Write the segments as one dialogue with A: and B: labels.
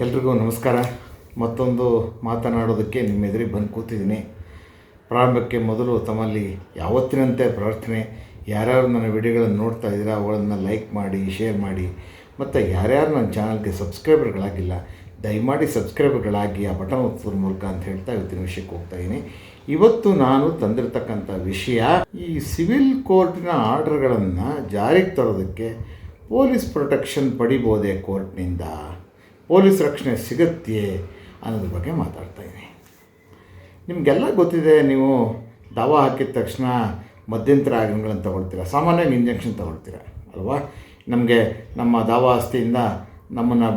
A: ಎಲ್ರಿಗೂ ನಮಸ್ಕಾರ. ಮತ್ತೊಂದು ಮಾತನಾಡೋದಕ್ಕೆ ನಿಮ್ಮ ಎದುರಿಗೆ ಬಂದು ಕೂತಿದ್ದೀನಿ. ಪ್ರಾರಂಭಕ್ಕೆ ಮೊದಲು ತಮ್ಮಲ್ಲಿ ಯಾವತ್ತಿನಂತೆ ಪ್ರಾರ್ಥನೆ, ಯಾರ್ಯಾರು ನನ್ನ ವಿಡಿಯೋಗಳನ್ನು ನೋಡ್ತಾ ಇದ್ದೀರಾ ಅವುಗಳನ್ನು ಲೈಕ್ ಮಾಡಿ, ಶೇರ್ ಮಾಡಿ. ಮತ್ತು ಯಾರ್ಯಾರು ನನ್ನ ಚಾನಲ್ಗೆ ಸಬ್ಸ್ಕ್ರೈಬರ್ಗಳಾಗಿಲ್ಲ, ದಯಮಾಡಿ ಸಬ್ಸ್ಕ್ರೈಬರ್ಗಳಾಗಿ ಆ ಬಟನ್ ಒತ್ತೋದ್ರ ಮೂಲಕ ಅಂತ ಹೇಳ್ತಾ ಇವತ್ತಿನ ವಿಷಯಕ್ಕೆ ಹೋಗ್ತಾ ಇದ್ದೀನಿ. ಇವತ್ತು ನಾನು ತಂದಿರತಕ್ಕಂಥ ವಿಷಯ, ಈ ಸಿವಿಲ್ ಕೋರ್ಟಿನ ಆರ್ಡರ್ಗಳನ್ನು ಜಾರಿಗೆ ತರೋದಕ್ಕೆ ಪೊಲೀಸ್ ಪ್ರೊಟೆಕ್ಷನ್ ಪಡಿಬೋದೇ ಕೋರ್ಟ್ನಿಂದ? ಪೊಲೀಸ್ ರಕ್ಷಣೆ ಸಿಗುತ್ತೆ ಅನ್ನೋದ್ರ ಬಗ್ಗೆ ಮಾತಾಡ್ತಾ ಇದ್ದೀನಿ. ನಿಮಗೆಲ್ಲ ಗೊತ್ತಿದೆ ನೀವು ದಾವ ಹಾಕಿದ ತಕ್ಷಣ ಮಧ್ಯಂತರ ಆಜ್ಞೆಗಳನ್ನು ತಗೊಳ್ತೀರ? ಸಾಮಾನ್ಯವಾಗಿ ಇಂಜೆಕ್ಷನ್ ತಗೊಳ್ತೀರ? ಅಲ್ವಾ? ನಮಗೆ ನಮ್ಮ ದಾವ ಆಸ್ತಿಯಿಂದ ನಮ್ಮನ್ನು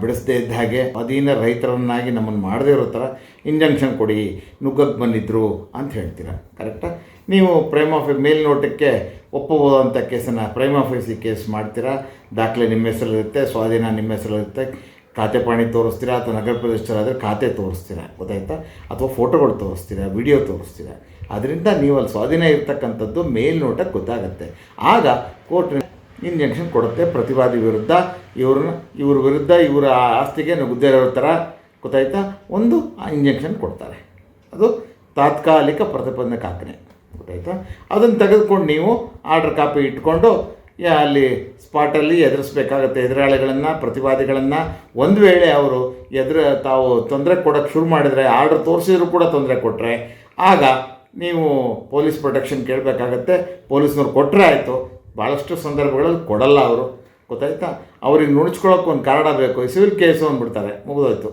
A: ಬಿಡಿಸದೇ ಇದ್ದ ಹಾಗೆ ಅಧೀನ ರೈತರನ್ನಾಗಿ ನಮ್ಮನ್ನು ಮಾಡದೇ ಇರೋ ಥರ ಇಂಜೆಕ್ಷನ್ ಕೊಡಿ ನುಗ್ಗಕ್ಕೆ ಬಂದಿದ್ದರು ಅಂತ ಹೇಳ್ತೀರ? ಕರೆಕ್ಟಾ ನೀವು ಪ್ರೈಮ್ ಆಫೀಸ್ ಮೇಲ್ನೋಟಕ್ಕೆ ಒಪ್ಪಬಹುದಂಥ ಕೇಸನ್ನು ಪ್ರೈಮ್ ಆಫೀಸಿ ಕೇಸ್ ಮಾಡ್ತೀರಾ? ದಾಖಲೆ ನಿಮ್ಮ ಹೆಸರಲ್ಲಿರುತ್ತೆ, ಸ್ವಾಧೀನ ನಿಮ್ಮ ಹೆಸರಲ್ಲಿರುತ್ತೆ ಖಾತೆ ಪಾಣಿ ತೋರಿಸ್ತೀರಾ ಅಥವಾ ನಗರ ಪ್ರದೇಶದಲ್ಲಾದರೆ ಖಾತೆ ತೋರಿಸ್ತೀರಾ? ಗೊತ್ತಾಯ್ತಾ? ಅಥವಾ ಫೋಟೋಗಳು ತೋರಿಸ್ತೀರಾ? ವಿಡಿಯೋ ತೋರಿಸ್ತೀರಾ? ಅದರಿಂದ ನೀವು ಅಲ್ಲಿ ಸ್ವಾಧೀನ ಇರ್ತಕ್ಕಂಥದ್ದು ಮೇಲ್ನೋಟಕ್ಕೆ ಗೊತ್ತಾಗುತ್ತೆ. ಆಗ ಕೋರ್ಟ್ ಇಂಜೆಕ್ಷನ್ ಕೊಡುತ್ತೆ ಪ್ರತಿವಾದಿ ವಿರುದ್ಧ. ಇವ್ರನ್ನ, ಇವ್ರ ವಿರುದ್ಧ ಇವರ ಆಸ್ತಿಗೆ ನುಗ್ಗದೇ ಇರೋ ಥರ ಗೊತ್ತಾಯ್ತಾ? ಒಂದು ಇಂಜೆಕ್ಷನ್ ಕೊಡ್ತಾರೆ. ಅದು ತಾತ್ಕಾಲಿಕ ಪ್ರತಿಬಂಧಕ ಹಾಕನೆ ಗೊತ್ತಾಯ್ತಾ? ಅದನ್ನು ತೆಗೆದುಕೊಂಡು ನೀವು ಆರ್ಡರ್ ಕಾಪಿ ಇಟ್ಕೊಂಡು ಅಲ್ಲಿ ಸ್ಪಾಟಲ್ಲಿ ಎದುರಿಸ್ಬೇಕಾಗತ್ತೆ. ಎದುರಾಳಿಗಳನ್ನು, ಪ್ರತಿವಾದಿಗಳನ್ನು. ಒಂದು ವೇಳೆ ಅವರು ಎದುರ, ತಾವು ತೊಂದರೆ ಕೊಡೋಕ್ಕೆ ಶುರು ಮಾಡಿದರೆ, ಆರ್ಡರ್ ತೋರಿಸಿದ್ರು ಕೂಡ ತೊಂದರೆ ಕೊಟ್ಟರೆ ಆಗ ನೀವು ಪೊಲೀಸ್ ಪ್ರೊಟೆಕ್ಷನ್ ಕೇಳಬೇಕಾಗತ್ತೆ. ಪೊಲೀಸ್ನವ್ರು ಕೊಟ್ಟರೆ ಆಯಿತು. ಭಾಳಷ್ಟು ಸಂದರ್ಭಗಳಲ್ಲಿ ಕೊಡಲ್ಲ ಅವರು. ಗೊತ್ತಾಯ್ತಾ? ಅವ್ರಿಗೆ ನುಣುಚ್ಕೊಳ್ಳೋಕೆ ಒಂದು ಕಾರಣ ಬೇಕು. ಸಿವಿಲ್ ಕೇಸು ಅಂದ್ಬಿಡ್ತಾರೆ. ಮುಗಿದೋಯ್ತು.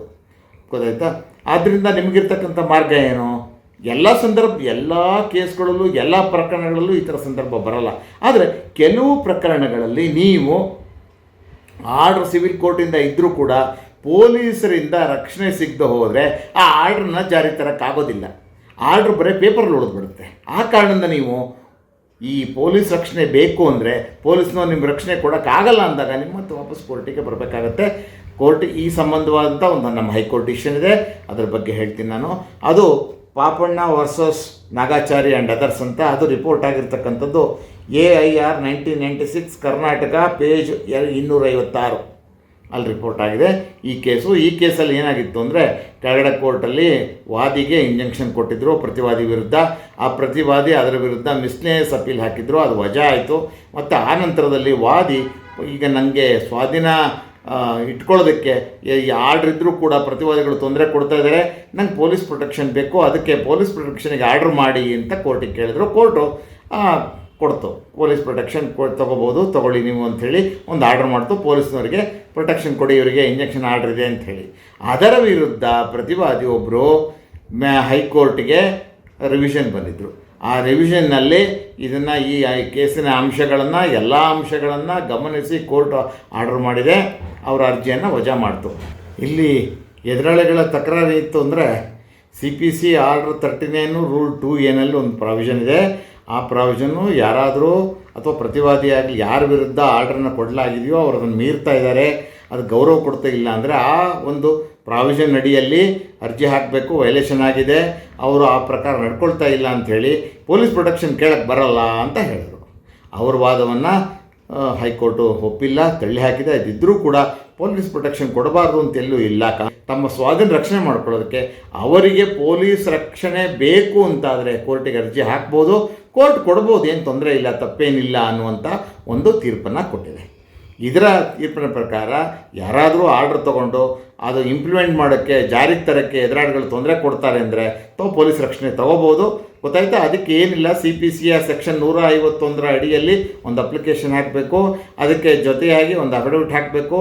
A: ಗೊತ್ತಾಯ್ತಾ? ಆದ್ದರಿಂದ ನಿಮಗಿರ್ತಕ್ಕಂಥ ಮಾರ್ಗ ಏನು? ಎಲ್ಲ ಸಂದರ್ಭ, ಎಲ್ಲ ಕೇಸ್ಗಳಲ್ಲೂ, ಎಲ್ಲ ಪ್ರಕರಣಗಳಲ್ಲೂ ಈ ಥರ ಸಂದರ್ಭ ಬರಲ್ಲ. ಆದರೆ ಕೆಲವು ಪ್ರಕರಣಗಳಲ್ಲಿ ನೀವು ಆರ್ಡರ್ ಸಿವಿಲ್ ಕೋರ್ಟಿಂದ ಇದ್ದರೂ ಕೂಡ ಪೊಲೀಸರಿಂದ ರಕ್ಷಣೆ ಸಿಗದೆ ಹೋದರೆ ಆ ಆರ್ಡ್ರನ್ನ ಜಾರಿ ತರೋಕ್ಕಾಗೋದಿಲ್ಲ ಆರ್ಡ್ರ್ ಬರೀ ಪೇಪರ್ ಉಳಿದ್ಬಿಡುತ್ತೆ ಆ ಕಾರಣದಿಂದ ನೀವು ಈ ಪೊಲೀಸ್ ರಕ್ಷಣೆ ಬೇಕು ಅಂದರೆ ಪೊಲೀಸ್ನ ನಿಮ್ಮ ರಕ್ಷಣೆ ಕೊಡೋಕ್ಕಾಗಲ್ಲ ಅಂದಾಗ ನಿಮ್ಮ ಮತ್ತೆ ವಾಪಸ್ ಕೋರ್ಟಿಗೆ ಬರಬೇಕಾಗತ್ತೆ. ಕೋರ್ಟ್ ಈ ಸಂಬಂಧವಾದಂಥ ಒಂದು ನಮ್ಮ ಹೈಕೋರ್ಟ್ ಡಿಸಿಷನ್ ಇದೆ. ಅದರ ಬಗ್ಗೆ ಹೇಳ್ತೀನಿ ನಾನು. ಅದು Papanna versus Nagachari and others ಅಂತ ಅದು ರಿಪೋರ್ಟ್ ಆಗಿರ್ತಕ್ಕಂಥದ್ದು A I R nineteen ninety six Karnataka page A ಇನ್ನೂರೈವತ್ತಾರು ಅಲ್ಲಿ ರಿಪೋರ್ಟ್ ಆಗಿದೆ. ಈ ಕೇಸು, ಈ ಕೇಸಲ್ಲಿ ಏನಾಗಿತ್ತು ಅಂದರೆ ಕೆಳಗಡೆ ಕೋರ್ಟಲ್ಲಿ ವಾದಿಗೆ ಇಂಜೆಕ್ಷನ್ ಕೊಟ್ಟಿದ್ದರು ಪ್ರತಿವಾದಿ ವಿರುದ್ಧ. ಆ ಪ್ರತಿವಾದಿ ಅದರ ವಿರುದ್ಧ ಮಿಸ್ನೇಸ್ ಅಪೀಲ್ ಹಾಕಿದ್ರು, ಅದು ವಜಾ ಆಯಿತು. ಮತ್ತು ಆ ನಂತರದಲ್ಲಿ ವಾದಿ, ಈಗ ನನಗೆ ಸ್ವಾಧೀನ ಇಟ್ಕೊಳ್ಳೋದಕ್ಕೆ ಇದ್ದರೂ ಕೂಡ ಪ್ರತಿವಾದಿಗಳು ತೊಂದರೆ ಕೊಡ್ತಾ ಇದ್ದಾರೆ. ನಂಗೆ ಪೊಲೀಸ್ ಪ್ರೊಟೆಕ್ಷನ್ ಬೇಕು, ಅದಕ್ಕೆ ಪೊಲೀಸ್ ಪ್ರೊಟೆಕ್ಷನ್ಗೆ ಆರ್ಡ್ರ್ ಮಾಡಿ ಅಂತ ಕೋರ್ಟಿಗೆ ಕೇಳಿದ್ರು. ಕೋರ್ಟು ಕೊಡ್ತು. ಪೊಲೀಸ್ ಪ್ರೊಟೆಕ್ಷನ್ ಕೊ ತೊಗೋಬೋದು, ತೊಗೊಳ್ಳಿ ನೀವು ಅಂಥೇಳಿ ಒಂದು ಆರ್ಡ್ರ್ ಮಾಡ್ತು. ಪೊಲೀಸ್ನವರಿಗೆ ಪ್ರೊಟೆಕ್ಷನ್ ಕೊಡಿ, ಇವರಿಗೆ ಇಂಜೆಕ್ಷನ್ ಆರ್ಡ್ರ್ ಇದೆ ಅಂಥೇಳಿ ಅದರ ವಿರುದ್ಧ ಪ್ರತಿವಾದಿ ಒಬ್ಬರು ಮ್ಯಾ ಹೈಕೋರ್ಟ್ಗೆ ರಿವಿಷನ್ ಬಂದಿದ್ದರು ಆ ರಿವಿಷನ್ನಲ್ಲಿ ಇದನ್ನು ಈ ಕೇಸಿನ ಅಂಶಗಳನ್ನು, ಎಲ್ಲ ಅಂಶಗಳನ್ನು ಗಮನಿಸಿ ಕೋರ್ಟ್ ಆರ್ಡರ್ ಮಾಡಿದೆ. ಅವರ ಅರ್ಜಿಯನ್ನು ವಜಾ ಮಾಡ್ತು. ಇಲ್ಲಿ ಎದುರಾಳಿಗಳ ತಕರಾರು ಇತ್ತು ಅಂದರೆ C P C order thirty nine rule two ಏನಲ್ಲಿ ಒಂದು ಪ್ರಾವಿಷನ್ ಇದೆ. ಆ ಪ್ರಾವಿಷನ್ನು ಯಾರಾದರೂ ಅಥವಾ ಪ್ರತಿವಾದಿಯಾಗಿ ಯಾರ ವಿರುದ್ಧ ಆರ್ಡ್ರನ್ನ ಕೊಡಲಾಗಿದೆಯೋ ಅವರು ಅದನ್ನು ಮೀರ್ತಾ ಇದ್ದಾರೆ. ಅದು ಗೌರವ ಕೊಡ್ತಾ ಇಲ್ಲ ಅಂದರೆ ಆ ಒಂದು ಪ್ರಾವಿಷನ್ ಅಡಿಯಲ್ಲಿ ಅರ್ಜಿ ಹಾಕಬೇಕು ವೈಲೇಷನ್ ಆಗಿದೆ, ಅವರು ಆ ಪ್ರಕಾರ ನಡ್ಕೊಳ್ತಾ ಇಲ್ಲ ಅಂಥೇಳಿ ಪೊಲೀಸ್ ಪ್ರೊಟೆಕ್ಷನ್ ಕೇಳಕ್ಕೆ ಬರಲ್ಲ ಅಂತ ಹೇಳಿದರು. ಅವ್ರ ವಾದವನ್ನು ಹೈಕೋರ್ಟು ಒಪ್ಪಿಲ್ಲ, ತಳ್ಳಿ ಹಾಕಿದೆ. ಅದಿದ್ದರೂ ಕೂಡ ಪೊಲೀಸ್ ಪ್ರೊಟೆಕ್ಷನ್ ಕೊಡಬಾರ್ದು ಅಂತ ಎಲ್ಲೂ ಇಲ್ಲ. ತಮ್ಮ ಸ್ವಾಧೀನ ರಕ್ಷಣೆ ಮಾಡ್ಕೊಳ್ಳೋದಕ್ಕೆ ಅವರಿಗೆ ಪೊಲೀಸ್ ರಕ್ಷಣೆ ಬೇಕು ಅಂತಾದರೆ ಕೋರ್ಟಿಗೆ ಅರ್ಜಿ ಹಾಕ್ಬೋದು, ಕೋರ್ಟ್ ಕೊಡ್ಬೋದು, ಏನು ತೊಂದರೆ ಇಲ್ಲ, ತಪ್ಪೇನಿಲ್ಲ ಅನ್ನುವಂಥ ಒಂದು ತೀರ್ಪನ್ನು ಕೊಟ್ಟಿದೆ. ಇದರ ತೀರ್ಪಿನ ಪ್ರಕಾರ ಯಾರಾದರೂ ಆರ್ಡ್ರ್ ತೊಗೊಂಡು ಅದು ಇಂಪ್ಲಿಮೆಂಟ್ ಮಾಡೋಕ್ಕೆ ಜಾರಿಗೆ ತರೋಕ್ಕೆ ಎದುರಾಳಿಗಳು ತೊಂದರೆ ಕೊಡ್ತಾರೆ ಅಂದರೆ ತಾವು ಪೊಲೀಸ್ ರಕ್ಷಣೆ ತೊಗೋಬೋದು ಗೊತ್ತಾಯ್ತಾ? ಅದಕ್ಕೆ ಏನಿಲ್ಲ ಸಿ ಪಿ ಸಿಯ ಸೆಕ್ಷನ್ ನೂರ ಐವತ್ತೊಂದರ ಅಡಿಯಲ್ಲಿ ಒಂದು ಅಪ್ಲಿಕೇಶನ್ ಹಾಕಬೇಕು. ಅದಕ್ಕೆ ಜೊತೆಯಾಗಿ ಒಂದು ಅಫಿಡವಿಟ್ ಹಾಕಬೇಕು.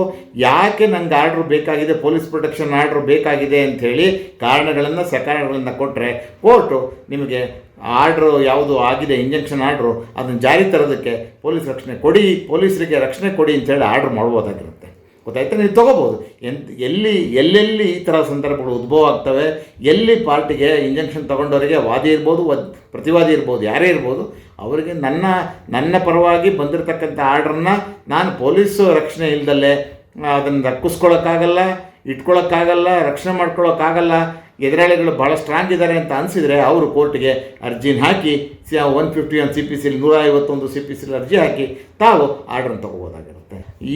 A: ಯಾಕೆ ನನಗೆ ಆರ್ಡ್ರ್ ಬೇಕಾಗಿದೆ ಪೊಲೀಸ್ ಪ್ರೊಟೆಕ್ಷನ್ ಆರ್ಡ್ರ್ ಬೇಕಾಗಿದೆ ಅಂಥೇಳಿ ಕಾರಣಗಳನ್ನು ಸಕಾರಣಗಳನ್ನು ಕೊಟ್ಟರೆ ಕೋರ್ಟು ನಿಮಗೆ ಆರ್ಡ್ರು ಯಾವುದು ಆಗಿದೆ ಇಂಜೆಕ್ಷನ್ ಆರ್ಡ್ರು ಅದನ್ನು ಜಾರಿ ತರೋದಕ್ಕೆ ಪೊಲೀಸ್ ರಕ್ಷಣೆ ಕೊಡಿ ಪೊಲೀಸರಿಗೆ ರಕ್ಷಣೆ ಕೊಡಿ ಅಂತೇಳಿ ಆರ್ಡ್ರ್ ಮಾಡ್ಬೋದಾಗಿರುತ್ತೆ. ಗೊತ್ತಾಯ್ತಾ ನೀವು ತೊಗೋಬೋದು. ಎಂತ ಎಲ್ಲಿ, ಎಲ್ಲೆಲ್ಲಿ ಈ ಥರ ಸಂದರ್ಭಗಳು ಉದ್ಭವ ಆಗ್ತವೆ, ಎಲ್ಲಿ ಪಾರ್ಟಿಗೆ ಇಂಜೆಕ್ಷನ್ ತೊಗೊಂಡವರಿಗೆ ವಾದಿ ಇರ್ಬೋದು, ವದ್, ಪ್ರತಿವಾದಿ ಇರ್ಬೋದು, ಯಾರೇ ಇರ್ಬೋದು, ಅವರಿಗೆ ನನ್ನ ನನ್ನ ಪರವಾಗಿ ಬಂದಿರತಕ್ಕಂಥ ಆರ್ಡ್ರನ್ನ ನಾನು ಪೊಲೀಸು ರಕ್ಷಣೆ ಇಲ್ದಲ್ಲೇ ಅದನ್ನು ದಕ್ಕಿಸ್ಕೊಳ್ಳೋಕ್ಕಾಗಲ್ಲ ಇಟ್ಕೊಳ್ಳೋಕ್ಕಾಗಲ್ಲ ರಕ್ಷಣೆ ಮಾಡ್ಕೊಳ್ಳೋಕ್ಕಾಗಲ್ಲ ಎದುರಾಳಿಗಳು ಭಾಳ ಸ್ಟ್ರಾಂಗ್ ಇದ್ದಾರೆ ಅಂತ ಅನಿಸಿದರೆ ಅವರು ಕೋರ್ಟ್ಗೆ ಅರ್ಜಿನ ಹಾಕಿ, C one fifty one C P ಸಿಲಿ ನೂರ ಐವತ್ತೊಂದು ಸಿ ಪಿ ಸಿಲಿ ಅರ್ಜಿ ಹಾಕಿ ತಾವು ಆರ್ಡ್ರನ್ನ ತೊಗೋಬೋದಾಗಿರುತ್ತೆ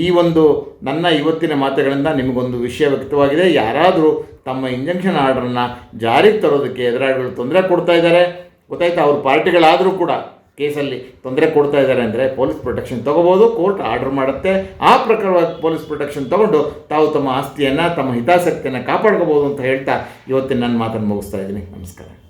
A: ಈ ಒಂದು ನನ್ನ ಇವತ್ತಿನ ಮಾತುಗಳಿಂದ ನಿಮಗೊಂದು ವಿಷಯ ವ್ಯಕ್ತವಾಗಿದೆ. ಯಾರಾದರೂ ತಮ್ಮ ಇಂಜೆಕ್ಷನ್ ಆರ್ಡ್ರನ್ನು ಜಾರಿಗೆ ತರೋದಕ್ಕೆ ಎದುರಾಳಿಗಳು ತೊಂದರೆ ಕೊಡ್ತಾ ಇದ್ದಾರೆ. ಗೊತ್ತಾಯ್ತಾ, ಅವ್ರ ಪಾರ್ಟಿಗಳಾದರೂ ಕೂಡ ಕೇಸಲ್ಲಿ ತೊಂದರೆ ಕೊಡ್ತಾ ಇದ್ದಾರೆ ಅಂದರೆ ಪೊಲೀಸ್ ಪ್ರೊಟೆಕ್ಷನ್ ತೊಗೋಬೋದು, ಕೋರ್ಟ್ ಆರ್ಡರ್ ಮಾಡುತ್ತೆ. ಆ ಪ್ರಕಾರವಾಗಿ ಪೊಲೀಸ್ ಪ್ರೊಟೆಕ್ಷನ್ ತೊಗೊಂಡು ತಾವು ತಮ್ಮ ಆಸ್ತಿಯನ್ನು, ತಮ್ಮ ಹಿತಾಸಕ್ತಿಯನ್ನು ಕಾಪಾಡ್ಕೋಬೋದು ಅಂತ ಹೇಳ್ತಾ ಇವತ್ತಿನ ನನ್ನ ಮಾತನ್ನು ಮುಗಿಸ್ತಾ ಇದ್ದೀನಿ. ನಮಸ್ಕಾರ.